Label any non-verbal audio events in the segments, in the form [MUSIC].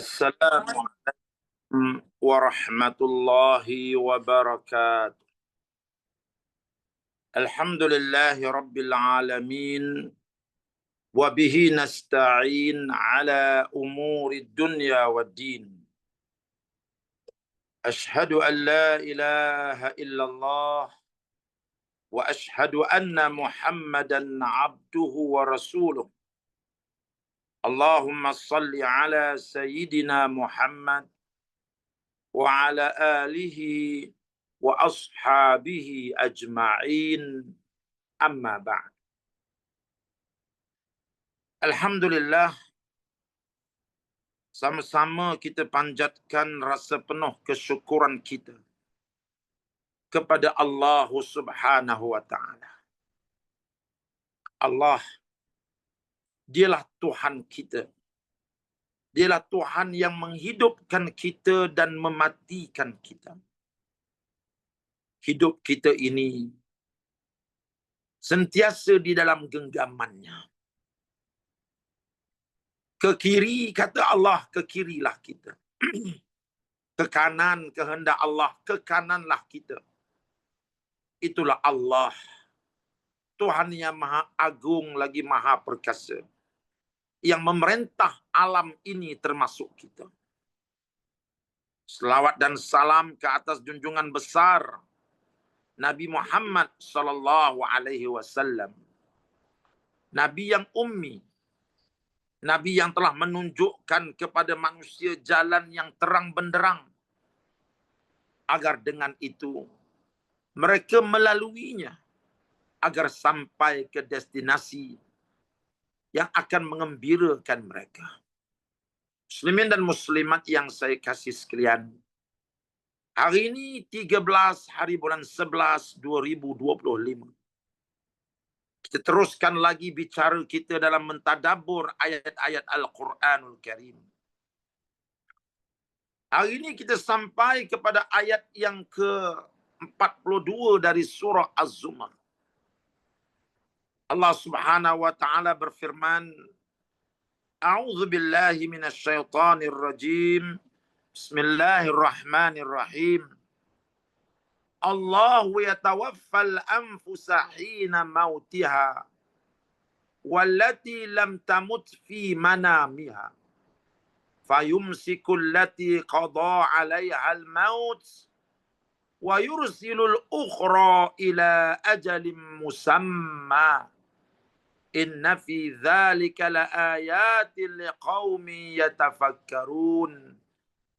السلام عليكم ورحمة الله وبركاته. الحمد لله رب العالمين وبه نستعين على أمور الدنيا والدين. أشهد أن لا إله إلا الله وأشهد أن محمدا عبده ورسوله. Allahumma اللهم 'ala على Muhammad wa 'ala alihi wa ashabihi اما بعد الحمد Alhamdulillah. sama-sama kita panjatkan rasa penuh kesyukuran kita kepada Allah Subhanahu wa taala Allah dialah Tuhan kita. Dialah Tuhan yang menghidupkan kita dan mematikan kita. Hidup kita ini sentiasa di dalam genggamannya. Ke kiri kata Allah, ke kirilah kita. [CLEARS THROAT] ke kanan kehendak Allah, ke kananlah kita. Itulah Allah. Tuhan yang maha agung lagi maha perkasa. Yang memerintah alam ini termasuk kita. Selawat dan salam ke atas junjungan besar Nabi Muhammad sallallahu alaihi wasallam. Nabi yang ummi, Nabi yang telah menunjukkan kepada manusia jalan yang terang benderang. Agar dengan itu mereka melaluinya. Agar sampai ke destinasi yang akan mengembirakan mereka. Muslimin dan muslimat yang saya kasih sekalian. Hari ini 13 hari bulan 11 2025. Kita teruskan lagi bicara kita dalam mentadabur ayat-ayat Al-Quranul Karim. Hari ini kita sampai kepada ayat yang ke-42 dari surah Az-Zumar. Allah Subhanahu wa taala berfirman, A'udzu billahi minasyaitonir rajim. Bismillahirrahmanirrahim. Allah yatawaffal anfusa hina mautiha wallati lam tamut fi manamiha fayumsiku allati qada 'alayha al-maut wa yursilu al-ukhra ila ajalin musamma inna fi dhalika laayatin liqaumin yatafakkarun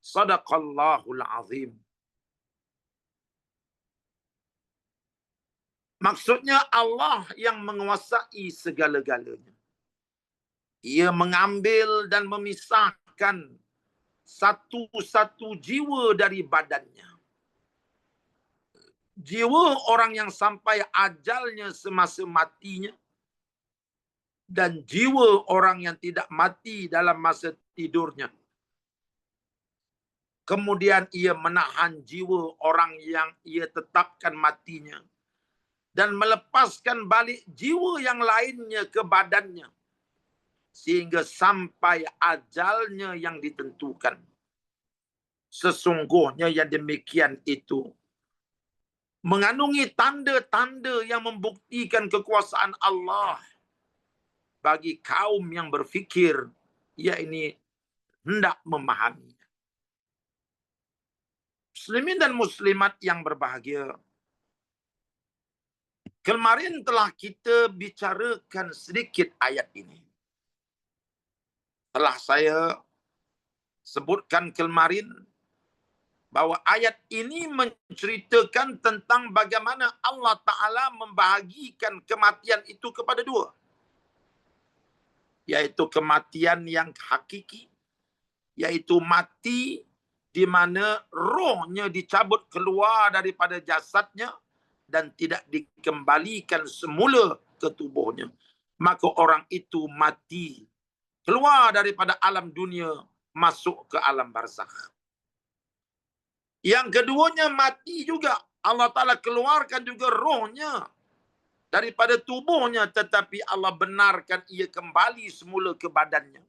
sadaqallahul azim Maksudnya Allah yang menguasai segala-galanya. Ia mengambil dan memisahkan satu-satu jiwa dari badannya. Jiwa orang yang sampai ajalnya semasa matinya. Dan jiwa orang yang tidak mati dalam masa tidurnya. Kemudian ia menahan jiwa orang yang ia tetapkan matinya dan melepaskan balik jiwa yang lainnya ke badannya sehingga sampai ajalnya yang ditentukan. Sesungguhnya yang demikian itu mengandungi tanda-tanda yang membuktikan kekuasaan Allah bagi kaum yang berfikir ia ini hendak memahami. Muslimin dan muslimat yang berbahagia, Kemarin telah kita bicarakan sedikit ayat ini. Telah saya sebutkan kemarin bahawa ayat ini menceritakan tentang bagaimana Allah Ta'ala membahagikan kematian itu kepada dua. Yaitu kematian yang hakiki. Yaitu mati di mana rohnya dicabut keluar daripada jasadnya dan tidak dikembalikan semula ke tubuhnya. Maka orang itu mati keluar daripada alam dunia masuk ke alam barzakh. Yang keduanya mati juga. Allah taala keluarkan juga rohnya daripada tubuhnya tetapi Allah benarkan ia kembali semula ke badannya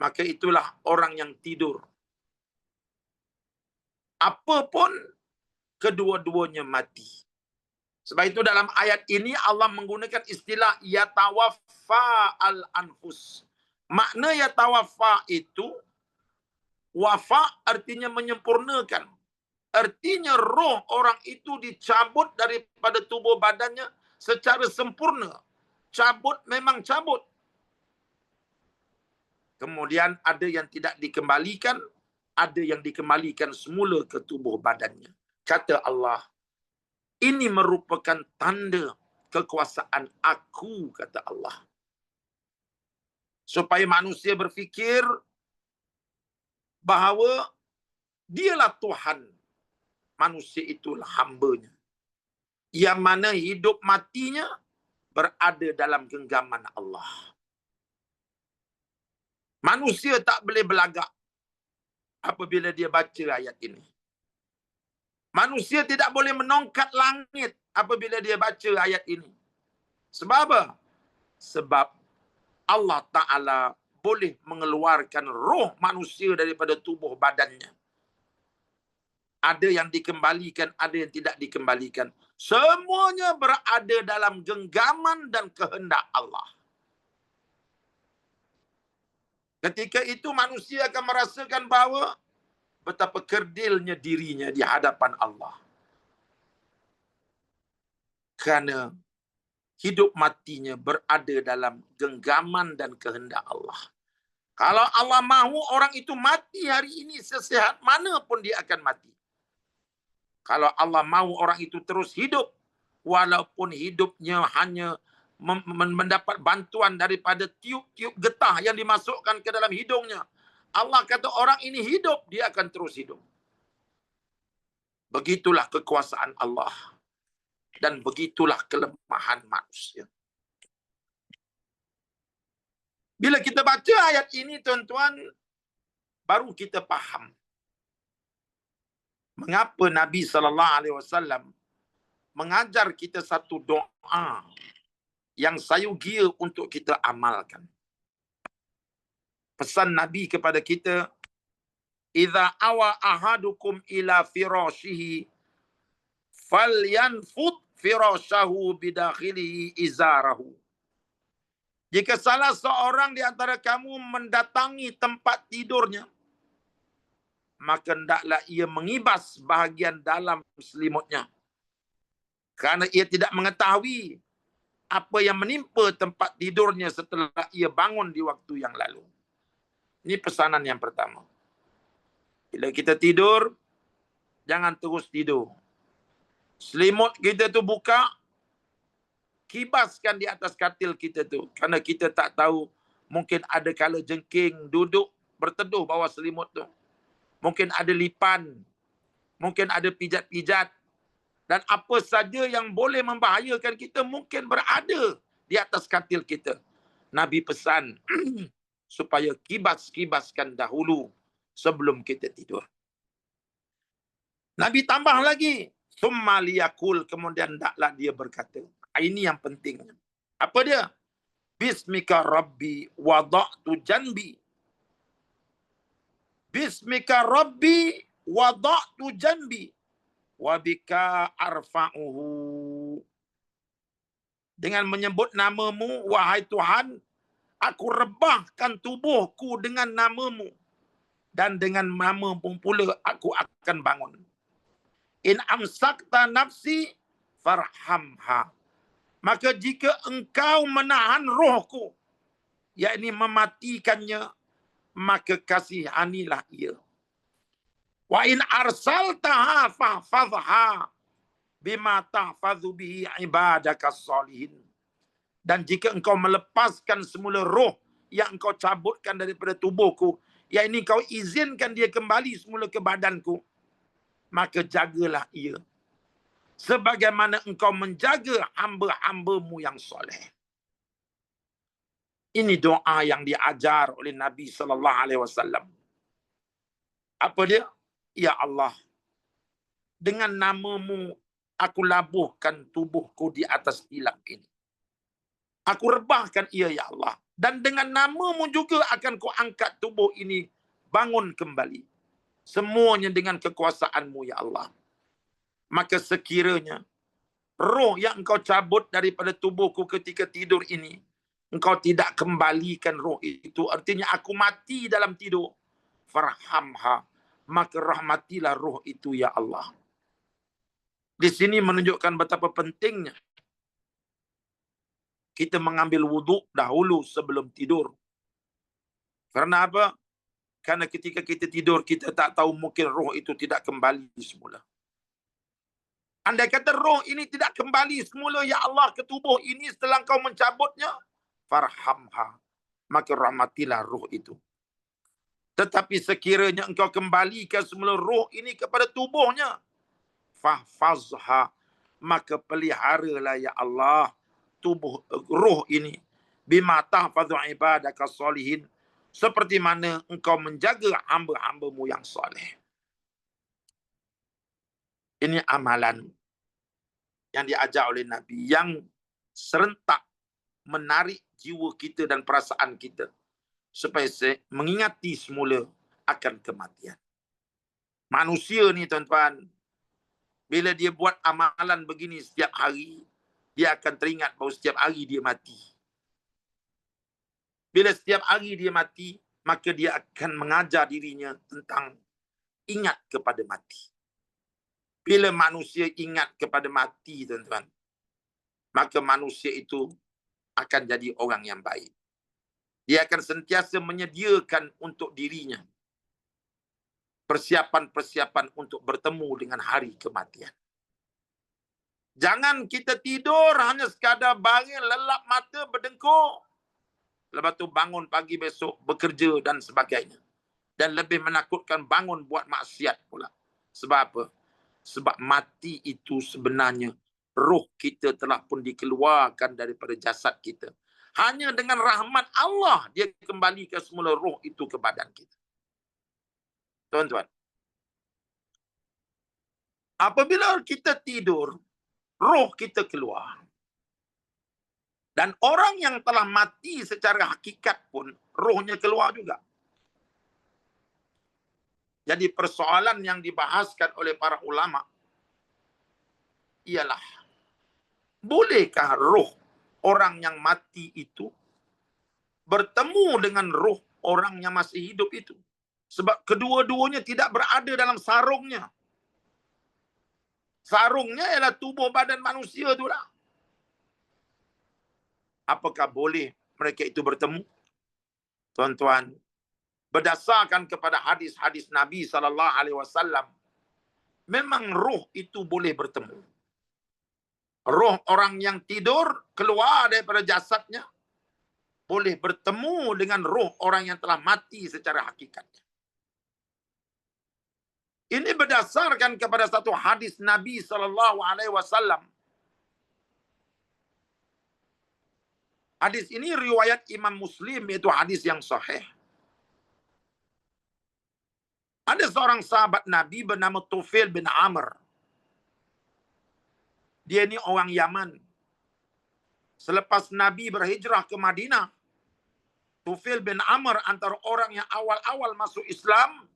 maka itulah orang yang tidur. Apapun kedua-duanya mati. Sebab itu dalam ayat ini Allah menggunakan istilah yatawaffa al-anfus. Makna yatawaffa itu wafa artinya menyempurnakan. Artinya roh orang itu dicabut daripada tubuh badannya secara sempurna. Cabut memang cabut. Kemudian ada yang tidak dikembalikan, ada yang dikembalikan semula ke tubuh badannya. Kata Allah, ini merupakan tanda kekuasaan aku, kata Allah. Supaya manusia berfikir bahawa dialah Tuhan manusia itulah hambanya. Yang mana hidup matinya berada dalam genggaman Allah. Manusia tak boleh belagak apabila dia baca ayat ini. Manusia tidak boleh menongkat langit apabila dia baca ayat ini. Sebab apa? Sebab Allah Ta'ala boleh mengeluarkan roh manusia daripada tubuh badannya ada yang dikembalikan, ada yang tidak dikembalikan. Semuanya berada dalam genggaman dan kehendak Allah. Ketika itu manusia akan merasakan bahawa betapa kerdilnya dirinya di hadapan Allah. Kerana hidup matinya berada dalam genggaman dan kehendak Allah. Kalau Allah mahu orang itu mati hari ini sesehat mana pun dia akan mati. Kalau Allah mahu orang itu terus hidup, walaupun hidupnya hanya mendapat bantuan daripada tiup-tiup getah yang dimasukkan ke dalam hidungnya. Allah kata orang ini hidup, dia akan terus hidup. Begitulah kekuasaan Allah. Dan begitulah kelemahan manusia. Bila kita baca ayat ini, tuan-tuan, baru kita faham mengapa Nabi sallallahu alaihi wasallam mengajar kita satu doa yang sayugia untuk kita amalkan. Pesan Nabi kepada kita, "Idza awa ahadukum ila firashihi falyanfud firashahu bidakhilihi izarahu." Jika salah seorang di antara kamu mendatangi tempat tidurnya, maka hendaklah ia mengibas bahagian dalam selimutnya. Kerana ia tidak mengetahui apa yang menimpa tempat tidurnya setelah ia bangun di waktu yang lalu. Ini pesanan yang pertama. Bila kita tidur, jangan terus tidur. Selimut kita tu buka, kibaskan di atas katil kita tu. Kerana kita tak tahu, mungkin ada kala jengking duduk berteduh bawah selimut tu mungkin ada lipan, mungkin ada pijat-pijat dan apa saja yang boleh membahayakan kita mungkin berada di atas katil kita. Nabi pesan [CLEARS THROAT] supaya kibas-kibaskan dahulu sebelum kita tidur. Nabi tambah lagi, summa liyakul kemudian taklah dia berkata. Ini yang penting. Apa dia? Bismika rabbi wada'tu janbi Bismika Rabbi wada'tu janbi wa bika arfa'uhu. Dengan menyebut namamu, wahai Tuhan, aku rebahkan tubuhku dengan namamu. Dan dengan nama pun pula aku akan bangun. In amsakta nafsi farhamha. Maka jika engkau menahan rohku, yakni mematikannya, maka kasihanilah ia. Wa in arsaltaha fahfazha bima tahfazu bihi ibadaka salihin. Dan jika engkau melepaskan semula roh yang engkau cabutkan daripada tubuhku, yang ini kau izinkan dia kembali semula ke badanku, maka jagalah ia. Sebagaimana engkau menjaga hamba-hambamu yang soleh. Ini doa yang diajar oleh Nabi sallallahu alaihi wasallam. Apa dia? Ya Allah. Dengan namamu aku labuhkan tubuhku di atas tilap ini. Aku rebahkan ia ya Allah. Dan dengan namamu juga akan kau angkat tubuh ini bangun kembali. Semuanya dengan kekuasaanmu ya Allah. Maka sekiranya roh yang engkau cabut daripada tubuhku ketika tidur ini. Engkau tidak kembalikan roh itu. Artinya aku mati dalam tidur. Farhamha. Maka rahmatilah roh itu ya Allah. Di sini menunjukkan betapa pentingnya kita mengambil wuduk dahulu sebelum tidur. Karena apa? Karena ketika kita tidur, kita tak tahu mungkin roh itu tidak kembali semula. Andai kata roh ini tidak kembali semula, Ya Allah, ke tubuh ini setelah kau mencabutnya, farhamha. Maka rahmatilah roh itu. Tetapi sekiranya engkau kembalikan semula roh ini kepada tubuhnya, fahfazha. Maka peliharalah, Ya Allah, tubuh roh ini bima tahfazu ibadaka salihin seperti mana engkau menjaga hamba-hambamu yang soleh. Ini amalan yang diajar oleh Nabi yang serentak menarik jiwa kita dan perasaan kita supaya mengingati semula akan kematian. Manusia ni tuan-tuan, bila dia buat amalan begini setiap hari, dia akan teringat bahawa setiap hari dia mati. Bila setiap hari dia mati, maka dia akan mengajar dirinya tentang ingat kepada mati. Bila manusia ingat kepada mati, tuan-tuan, maka manusia itu akan jadi orang yang baik. Dia akan sentiasa menyediakan untuk dirinya persiapan-persiapan untuk bertemu dengan hari kematian. Jangan kita tidur hanya sekadar baring, lelap mata, berdengkur. Lepas tu bangun pagi besok, bekerja dan sebagainya. Dan lebih menakutkan bangun buat maksiat pula. Sebab apa? Sebab mati itu sebenarnya roh kita telah pun dikeluarkan daripada jasad kita. Hanya dengan rahmat Allah dia kembalikan semula roh itu ke badan kita. Tuan-tuan. Apabila kita tidur, roh kita keluar. Dan orang yang telah mati secara hakikat pun rohnya keluar juga. Jadi persoalan yang dibahaskan oleh para ulama ialah bolehkah roh orang yang mati itu bertemu dengan roh orang yang masih hidup itu? Sebab kedua-duanya tidak berada dalam sarungnya. Sarungnya ialah tubuh badan manusia tu lah. Apakah boleh mereka itu bertemu? Tuan-tuan, berdasarkan kepada hadis-hadis Nabi sallallahu alaihi wasallam, memang roh itu boleh bertemu. Roh orang yang tidur keluar daripada jasadnya boleh bertemu dengan roh orang yang telah mati secara hakikatnya. Ini berdasarkan kepada satu hadis Nabi sallallahu alaihi wasallam. Hadis ini riwayat Imam Muslim iaitu hadis yang sahih. Ada seorang sahabat Nabi bernama Tufail bin Amr. Dia ini orang Yaman. Selepas Nabi berhijrah ke Madinah, Tufail bin Amr antara orang yang awal-awal masuk Islam,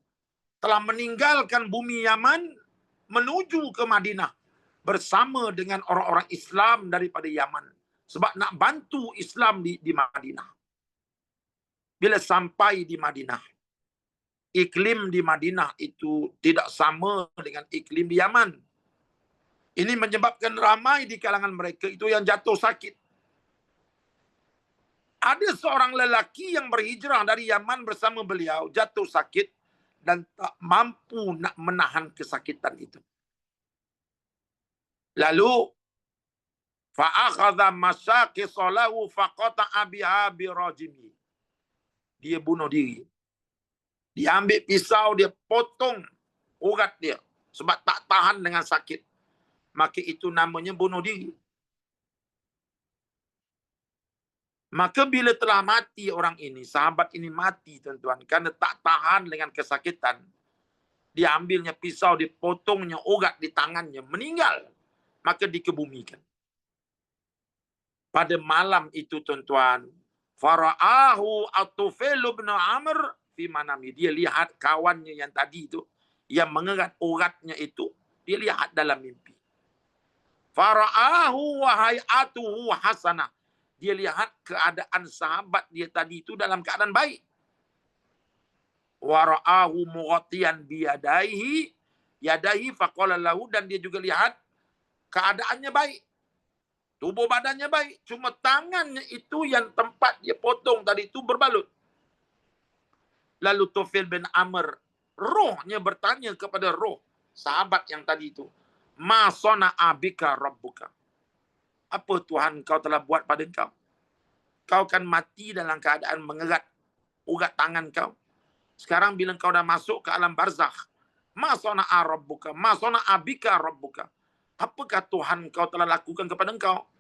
telah meninggalkan bumi Yaman menuju ke Madinah bersama dengan orang-orang Islam daripada Yaman sebab nak bantu Islam di di Madinah. Bila sampai di Madinah, iklim di Madinah itu tidak sama dengan iklim di Yaman. Ini menyebabkan ramai di kalangan mereka itu yang jatuh sakit. Ada seorang lelaki yang berhijrah dari Yaman bersama beliau jatuh sakit dan tak mampu nak menahan kesakitan itu. Lalu fa akhadha masaqi salahu faqata biha bi. Dia bunuh diri. Dia ambil pisau dia potong urat dia sebab tak tahan dengan sakit. Maka itu namanya bunuh diri. Maka bila telah mati orang ini, sahabat ini mati tuan-tuan. Kerana tak tahan dengan kesakitan. Dia ambilnya pisau, dipotongnya urat di tangannya. Meninggal. Maka dikebumikan. pada malam itu tuan-tuan faraahu atufail bin amr fi manami dia lihat kawannya yang tadi itu yang mengerat uratnya itu dia lihat dalam mimpi faraahu wa hayatuhu hasanah dia lihat keadaan sahabat dia tadi itu dalam keadaan baik waraahu mughatiyan biyadaihi yadaihi faqala lahu dan dia juga lihat keadaannya baik Tubuh badannya baik. Cuma tangannya itu yang tempat dia potong tadi itu berbalut. Lalu Tufil bin Amr. Rohnya bertanya kepada roh. Sahabat yang tadi itu. Ma sona abika rabbuka. Apa Tuhan kau telah buat pada kau? Kau kan mati dalam keadaan mengerat urat tangan kau. Sekarang bila kau dah masuk ke alam barzakh. Ma sona rabbuka. Ma sona abika rabbuka. Apakah Tuhan kau telah lakukan kepada kau?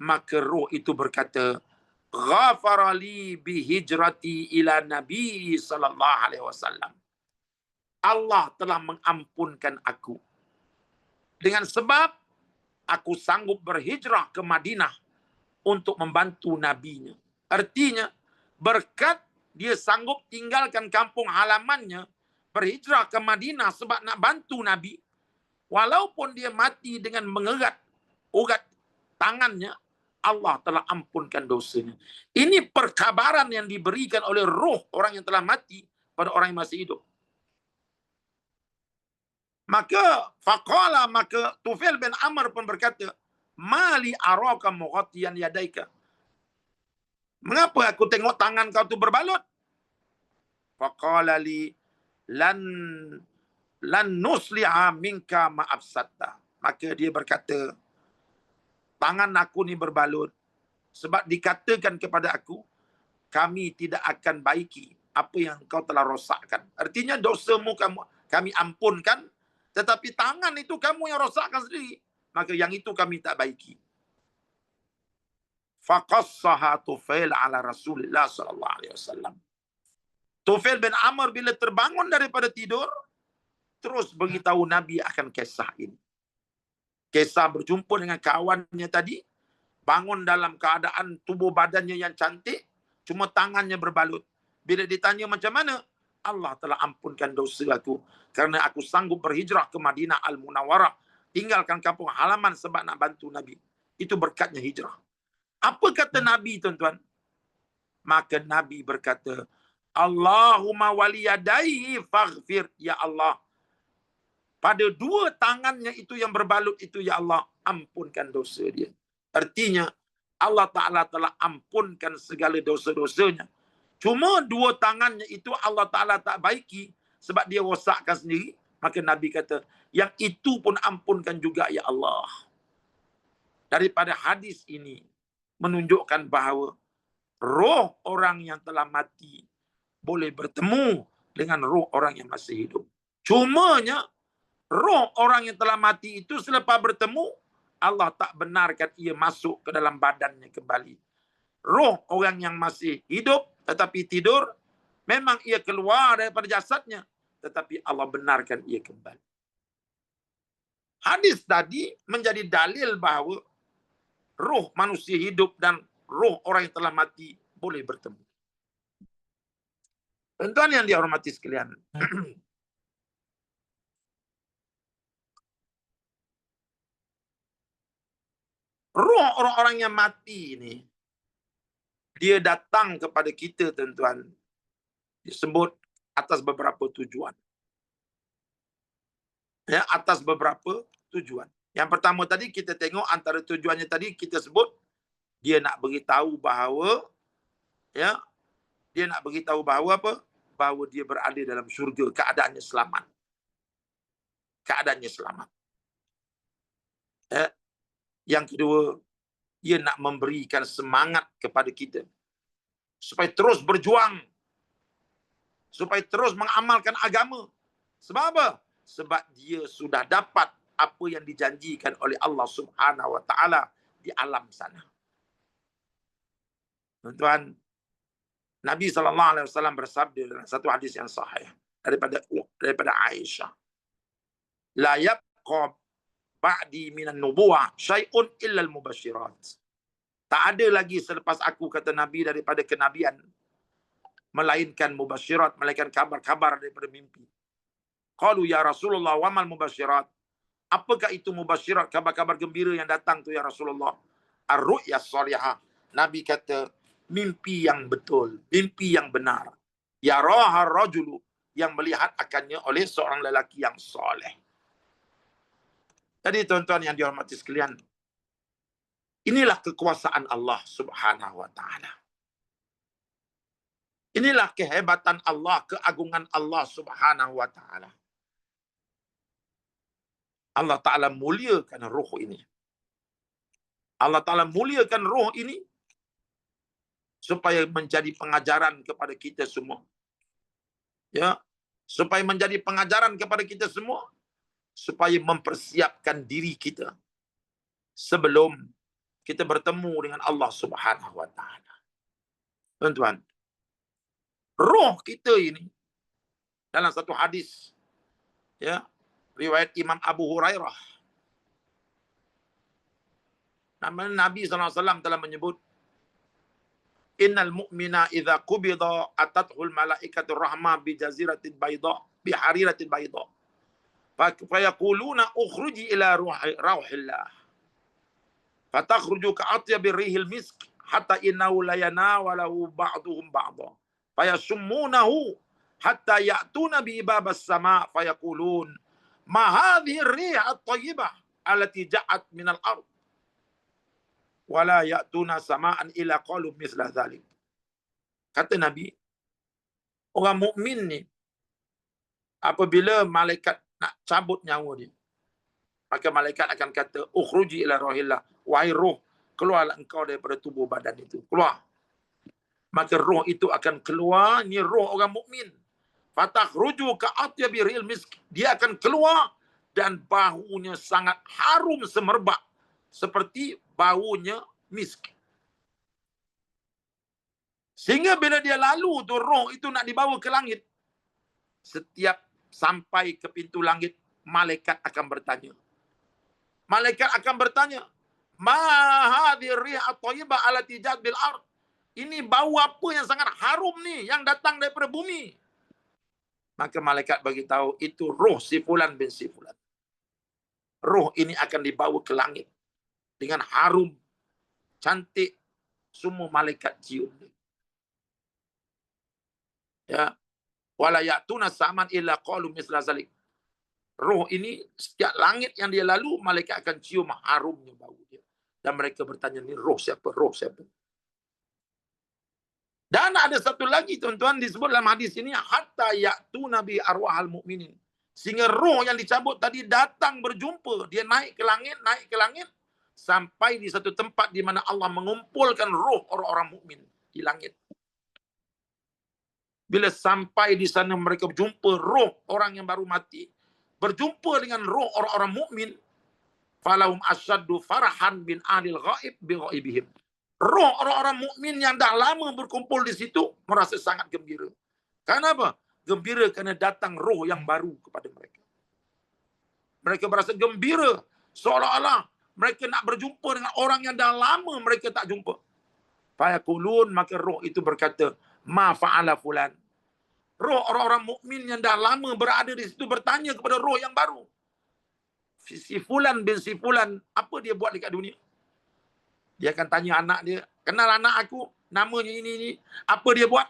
maka roh itu berkata ghafarali bi hijrati ila nabi sallallahu alaihi wasallam Allah telah mengampunkan aku dengan sebab aku sanggup berhijrah ke Madinah untuk membantu nabinya artinya berkat dia sanggup tinggalkan kampung halamannya berhijrah ke Madinah sebab nak bantu nabi walaupun dia mati dengan mengerat urat tangannya Allah telah ampunkan dosanya. Ini perkabaran yang diberikan oleh roh orang yang telah mati pada orang yang masih hidup. Maka faqala maka Tufail bin Amr pun berkata, "Mali araka mughatiyan yadaika?" Mengapa aku tengok tangan kau tu berbalut? Faqala li lan lan nusliha minka ma'afsatta. Maka dia berkata, tangan aku ni berbalut sebab dikatakan kepada aku kami tidak akan baiki apa yang kau telah rosakkan artinya dosamu kamu kami ampunkan tetapi tangan itu kamu yang rosakkan sendiri maka yang itu kami tak baiki faqassaha tufail ala rasulillah sallallahu alaihi wasallam tufail bin amr bila terbangun daripada tidur terus beritahu nabi akan kisah ini Kisah berjumpa dengan kawannya tadi. Bangun dalam keadaan tubuh badannya yang cantik. Cuma tangannya berbalut. Bila ditanya macam mana? Allah telah ampunkan dosa aku. Kerana aku sanggup berhijrah ke Madinah Al-Munawarah. Tinggalkan kampung halaman sebab nak bantu Nabi. Itu berkatnya hijrah. Apa kata Nabi tuan-tuan? Maka Nabi berkata, Allahumma waliyadaihi faghfir ya Allah pada dua tangannya itu yang berbalut itu ya Allah ampunkan dosa dia. Artinya Allah Taala telah ampunkan segala dosa-dosanya. Cuma dua tangannya itu Allah Taala tak baiki sebab dia rosakkan sendiri. Maka Nabi kata, yang itu pun ampunkan juga ya Allah. Daripada hadis ini menunjukkan bahawa roh orang yang telah mati boleh bertemu dengan roh orang yang masih hidup. Cumanya roh orang yang telah mati itu selepas bertemu Allah tak benarkan ia masuk ke dalam badannya kembali. Roh orang yang masih hidup tetapi tidur memang ia keluar daripada jasadnya tetapi Allah benarkan ia kembali. Hadis tadi menjadi dalil bahawa roh manusia hidup dan roh orang yang telah mati boleh bertemu. Tuan-tuan yang dihormati sekalian. [CLEARS THROAT] roh orang-orang yang mati ini dia datang kepada kita tuan-tuan. Disebut atas beberapa tujuan. Ya atas beberapa tujuan. Yang pertama tadi kita tengok antara tujuannya tadi kita sebut dia nak beritahu bahawa ya dia nak beritahu bahawa apa? Bahawa dia berada dalam syurga. Keadaannya selamat. Keadaannya selamat. Ya yang kedua, ia nak memberikan semangat kepada kita. Supaya terus berjuang. Supaya terus mengamalkan agama. Sebab apa? Sebab dia sudah dapat apa yang dijanjikan oleh Allah subhanahu wa ta'ala di alam sana. Tuan-tuan, Nabi SAW bersabda dalam satu hadis yang sahih daripada daripada Aisyah. La yabqa ba'di minan nubuwah syai'un illa al-mubasyirat. Tak ada lagi selepas aku kata Nabi daripada kenabian. Melainkan mubasyirat, melainkan kabar-kabar daripada mimpi. Qalu ya Rasulullah wa mal mubasyirat. Apakah itu mubasyirat, kabar-kabar gembira yang datang tu ya Rasulullah? Ar-ru'ya salihah. Nabi kata, mimpi yang betul, mimpi yang benar. Ya raha rajulu yang melihat akannya oleh seorang lelaki yang soleh. Jadi tuan-tuan yang dihormati sekalian, inilah kekuasaan Allah Subhanahu wa taala. Inilah kehebatan Allah, keagungan Allah Subhanahu wa taala. Allah Taala muliakan roh ini. Allah Taala muliakan roh ini supaya menjadi pengajaran kepada kita semua. Ya, supaya menjadi pengajaran kepada kita semua supaya mempersiapkan diri kita sebelum kita bertemu dengan Allah Subhanahu wa taala. Tuan-tuan, roh kita ini dalam satu hadis ya, riwayat Imam Abu Hurairah. Nama Nabi SAW telah menyebut Innal mu'mina idza qubida atathul malaikatu rahma bi jaziratin bayda bi hariratin bayda. Fa yaquluna ukhruji ila rauhillah. Fatakhruju ka'atyabi rihil misk hatta innahu la yanawalahu ba'duhum ba'da. Fayasummunahu hatta ya'tuna bi ibabas sama fayaqulun ma hadhihi ar-rih at-tayyibah allati ja'at min al-ard wala ya'tuna sama'an ila qalu misla dhalik kata nabi orang mukmin ni apabila malaikat nak cabut nyawa dia maka malaikat akan kata ukhruji ila rohillah wahai roh keluarlah engkau daripada tubuh badan itu keluar maka roh itu akan keluar ni roh orang mukmin Fatah ruju ke atyabi ril misk. Dia akan keluar dan bahunya sangat harum semerbak. Seperti baunya misk. Sehingga bila dia lalu tu roh itu nak dibawa ke langit. Setiap sampai ke pintu langit, malaikat akan bertanya. Malaikat akan bertanya, Ma hadhi rih at-tayyibah alati jad bil ard. Ini bau apa yang sangat harum ni yang datang daripada bumi? maka malaikat bagi tahu itu roh si fulan bin si fulan. Roh ini akan dibawa ke langit dengan harum cantik semua malaikat cium. Ya. Wala ya'tuna saman illa qalu misla zalik. Roh ini setiap langit yang dia lalu malaikat akan cium harumnya bau dia. Dan mereka bertanya ni roh siapa? Roh siapa? Dan ada satu lagi tuan-tuan disebut dalam hadis ini hatta ya'tu nabi arwahal mukminin. Sehingga roh yang dicabut tadi datang berjumpa, dia naik ke langit, naik ke langit sampai di satu tempat di mana Allah mengumpulkan roh orang-orang mukmin di langit. Bila sampai di sana mereka berjumpa roh orang yang baru mati, berjumpa dengan roh orang-orang mukmin, falahum asyaddu farahan bin alil ghaib bi ghaibihim roh orang-orang mukmin yang dah lama berkumpul di situ merasa sangat gembira. Kenapa? Gembira kerana datang roh yang baru kepada mereka. Mereka merasa gembira seolah-olah mereka nak berjumpa dengan orang yang dah lama mereka tak jumpa. Fayaqulun maka roh itu berkata, "Ma fa'ala fulan?" Roh orang-orang mukmin yang dah lama berada di situ bertanya kepada roh yang baru. Si fulan bin si fulan, apa dia buat dekat dunia? Dia akan tanya anak dia, kenal anak aku, namanya ini ini, apa dia buat?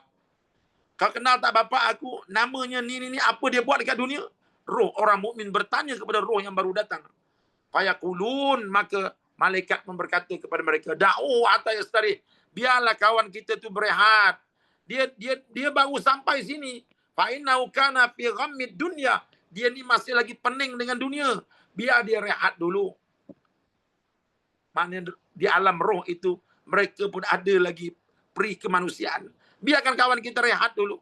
Kau kenal tak bapa aku, namanya ni ni ni, apa dia buat dekat dunia? Roh orang mukmin bertanya kepada roh yang baru datang. Fayaqulun maka malaikat memberkata kepada mereka, "Da'u hatta yastari." Biarlah kawan kita tu berehat. Dia dia dia baru sampai sini. Fa innahu kana fi ghammid dunya. Dia ni masih lagi pening dengan dunia. Biar dia rehat dulu. Maknanya di alam roh itu mereka pun ada lagi peri kemanusiaan. Biarkan kawan kita rehat dulu.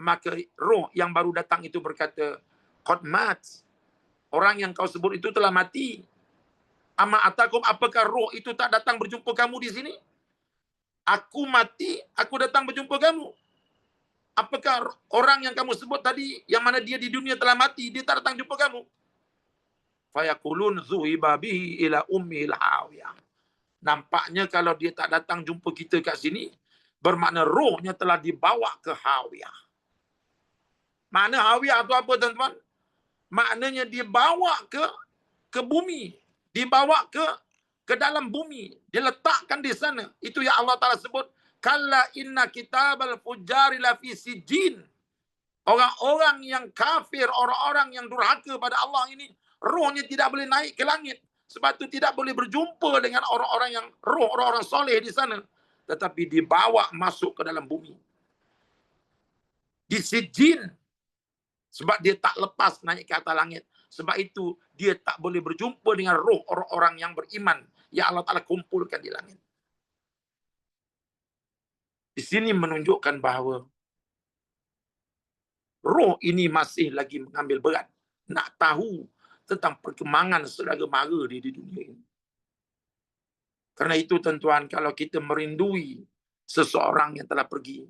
Maka roh yang baru datang itu berkata, Qad mat. Orang yang kau sebut itu telah mati. Ama atakum apakah roh itu tak datang berjumpa kamu di sini? Aku mati, aku datang berjumpa kamu. Apakah orang yang kamu sebut tadi, yang mana dia di dunia telah mati, dia tak datang jumpa kamu? fayaqulun zuhiba bihi ila ummi al-hawiyah Nampaknya kalau dia tak datang jumpa kita kat sini, bermakna rohnya telah dibawa ke Hawiyah. Mana Hawiyah tu apa tuan-tuan? Maknanya dibawa ke ke bumi, dibawa ke ke dalam bumi, diletakkan di sana. Itu yang Allah Taala sebut, "Kalla inna kitabal fujari la fi sijin." Orang-orang yang kafir, orang-orang yang durhaka pada Allah ini, rohnya tidak boleh naik ke langit. Sebab itu tidak boleh berjumpa dengan orang-orang yang roh, orang-orang soleh di sana. Tetapi dibawa masuk ke dalam bumi. Di sijin. Sebab dia tak lepas naik ke atas langit. Sebab itu dia tak boleh berjumpa dengan roh orang-orang yang beriman. Yang Allah Ta'ala kumpulkan di langit. Di sini menunjukkan bahawa roh ini masih lagi mengambil berat. Nak tahu tentang perkembangan selaga mara di, di dunia ini. Karena itu tuan-tuan, kalau kita merindui seseorang yang telah pergi,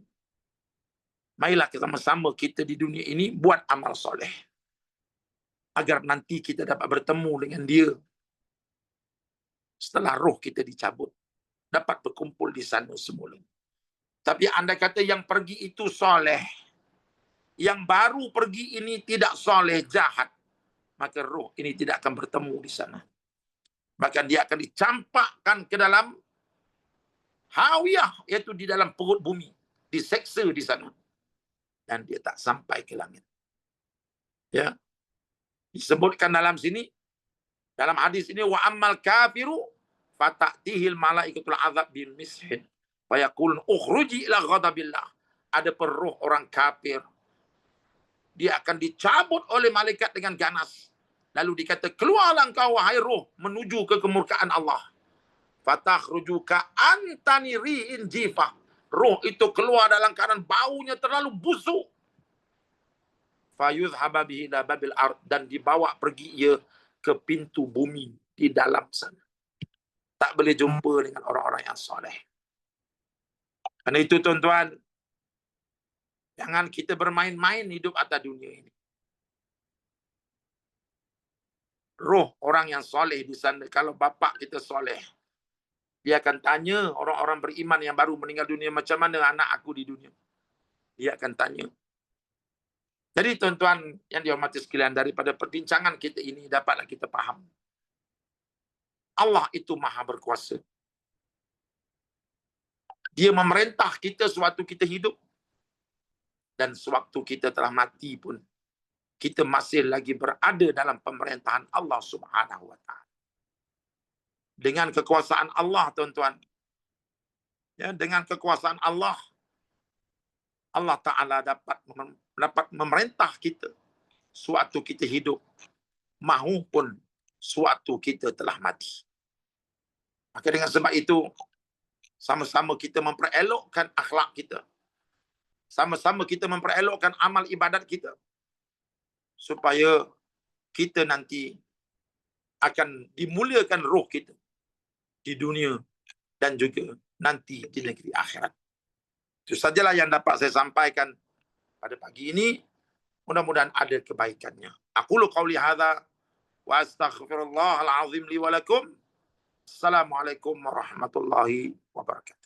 marilah sama-sama kita di dunia ini buat amal soleh. Agar nanti kita dapat bertemu dengan dia setelah roh kita dicabut. Dapat berkumpul di sana semula. Tapi anda kata yang pergi itu soleh. Yang baru pergi ini tidak soleh, jahat maka roh ini tidak akan bertemu di sana. Bahkan dia akan dicampakkan ke dalam hawiyah, iaitu di dalam perut bumi. Diseksa di sana. Dan dia tak sampai ke langit. Ya. Disebutkan dalam sini, dalam hadis ini, wa ammal kafiru fata'tihil malaikatul azab bin mishin. Fayakulun ukhruji ila ghadabillah. Ada peruh orang kafir. Dia akan dicabut oleh malaikat dengan ganas. Lalu dikata, keluarlah engkau wahai roh menuju ke kemurkaan Allah. Fatah rujuka antani ri'in jifah. Roh itu keluar dalam keadaan baunya terlalu busuk. Fayudh hababihi babil ard. Dan dibawa pergi ia ke pintu bumi di dalam sana. Tak boleh jumpa dengan orang-orang yang soleh. Karena itu tuan-tuan, jangan kita bermain-main hidup atas dunia ini. roh orang yang soleh di sana. Kalau bapa kita soleh, dia akan tanya orang-orang beriman yang baru meninggal dunia macam mana anak aku di dunia. Dia akan tanya. Jadi tuan-tuan yang dihormati sekalian daripada perbincangan kita ini dapatlah kita faham. Allah itu maha berkuasa. Dia memerintah kita sewaktu kita hidup. Dan sewaktu kita telah mati pun kita masih lagi berada dalam pemerintahan Allah Subhanahu wa taala. Dengan kekuasaan Allah tuan-tuan. Ya, dengan kekuasaan Allah Allah taala dapat dapat memerintah kita suatu kita hidup mahupun suatu kita telah mati. Maka dengan sebab itu sama-sama kita memperelokkan akhlak kita. Sama-sama kita memperelokkan amal ibadat kita supaya kita nanti akan dimuliakan roh kita di dunia dan juga nanti di negeri akhirat. Itu sajalah yang dapat saya sampaikan pada pagi ini. Mudah-mudahan ada kebaikannya. Aku lu qauli hadza wa astaghfirullah al-azim li wa lakum. Assalamualaikum warahmatullahi wabarakatuh.